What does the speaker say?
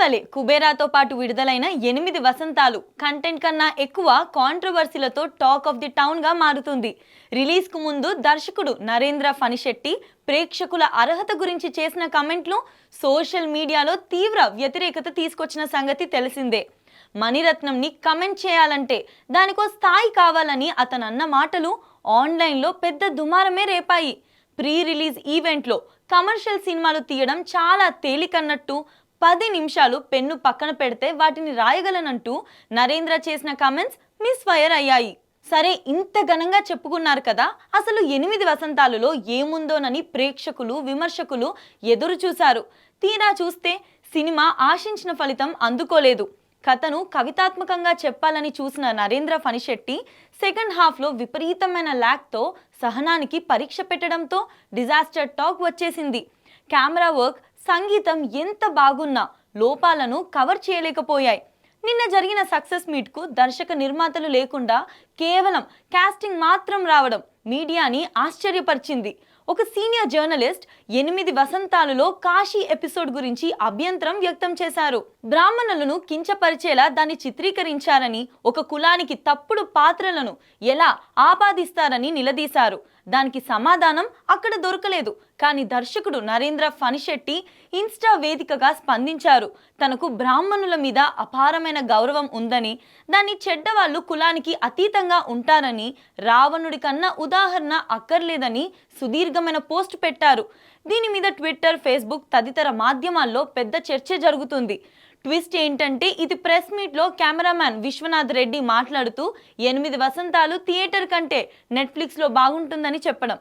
ఇటీవలే కుబేరాతో పాటు విడుదలైన ఎనిమిది వసంతాలు కంటెంట్ కన్నా ఎక్కువ కాంట్రవర్సీలతో టాక్ ఆఫ్ ది టౌన్గా మారుతుంది. రిలీజ్కు ముందు దర్శకుడు నరేంద్ర ఫణిశెట్టి ప్రేక్షకుల అర్హత గురించి చేసిన కమెంట్లు సోషల్ మీడియాలో తీవ్ర వ్యతిరేకత తీసుకొచ్చిన సంగతి తెలిసిందే. మణిరత్నంని కమెంట్ చేయాలంటే దానికో స్థాయి కావాలని అతను అన్న మాటలు ఆన్లైన్లో పెద్ద దుమారమే రేపాయి. ప్రీ రిలీజ్ ఈవెంట్లో కమర్షియల్ సినిమాలు తీయడం చాలా తేలికన్నట్టు పది నిమిషాలు పెన్ను పక్కన పెడితే వాటిని రాయగలనంటూ నరేంద్ర చేసిన కామెంట్స్ మిస్ ఫైర్ అయ్యాయి. సరే ఇంత ఘనంగా చెప్పుకున్నారు కదా అసలు ఎనిమిది వసంతాలలో ఏముందోనని ప్రేక్షకులు విమర్శకులు ఎదురు చూశారు. తీరా చూస్తే సినిమా ఆశించిన ఫలితం అందుకోలేదు. కథను కవితాత్మకంగా చెప్పాలని చూసిన నరేంద్ర ఫణిశెట్టి సెకండ్ హాఫ్లో విపరీతమైన ల్యాక్తో సహనానికి పరీక్ష పెట్టడంతో డిజాస్టర్ టాక్ వచ్చేసింది. కెమెరా వర్క్ సంగీతం ఎంత బాగున్నా లోపాలను కవర్ చేయలేకపోయాయి. నిన్న జరిగిన సక్సెస్ మీట్కు దర్శక నిర్మాతలు లేకుండా కేవలం కాస్టింగ్ మాత్రం రావడం మీడియాని ఆశ్చర్యపరిచింది. ఒక సీనియర్ జర్నలిస్ట్ ఎనిమిది వసంతాలలో కాశీ ఎపిసోడ్ గురించి అభ్యంతరం వ్యక్తం చేశారు. బ్రాహ్మణులను కించపరిచేలా దాన్ని చిత్రీకరించారని ఒక కులానికి తప్పుడు పాత్రలను ఎలా ఆపాదిస్తారని నిలదీశారు. దానికి సమాధానం అక్కడ దొరకలేదు. కానీ దర్శకుడు నరేంద్ర ఫణిశెట్టి ఇన్స్టా వేదికగా స్పందించారు. తనకు బ్రాహ్మణుల మీద అపారమైన గౌరవం ఉందని దాన్ని చెడ్డవాళ్ళు కులానికి అతీతంగా ఉంటారని రావణుడి కన్నా ఉదాహరణ అక్కర్లేదని సుదీర్ఘమైన పోస్ట్ పెట్టారు. దీని మీద ట్విట్టర్ ఫేస్బుక్ తదితర మాధ్యమాల్లో పెద్ద చర్చ జరుగుతుంది. ట్విస్ట్ ఏంటంటే ఇది ప్రెస్ మీట్లో కెమెరామ్యాన్ విశ్వనాథ్ రెడ్డి మాట్లాడుతూ ఎనిమిది వసంతాలు థియేటర్ కంటే నెట్ఫ్లిక్స్లో బాగుంటుందని చెప్పడం.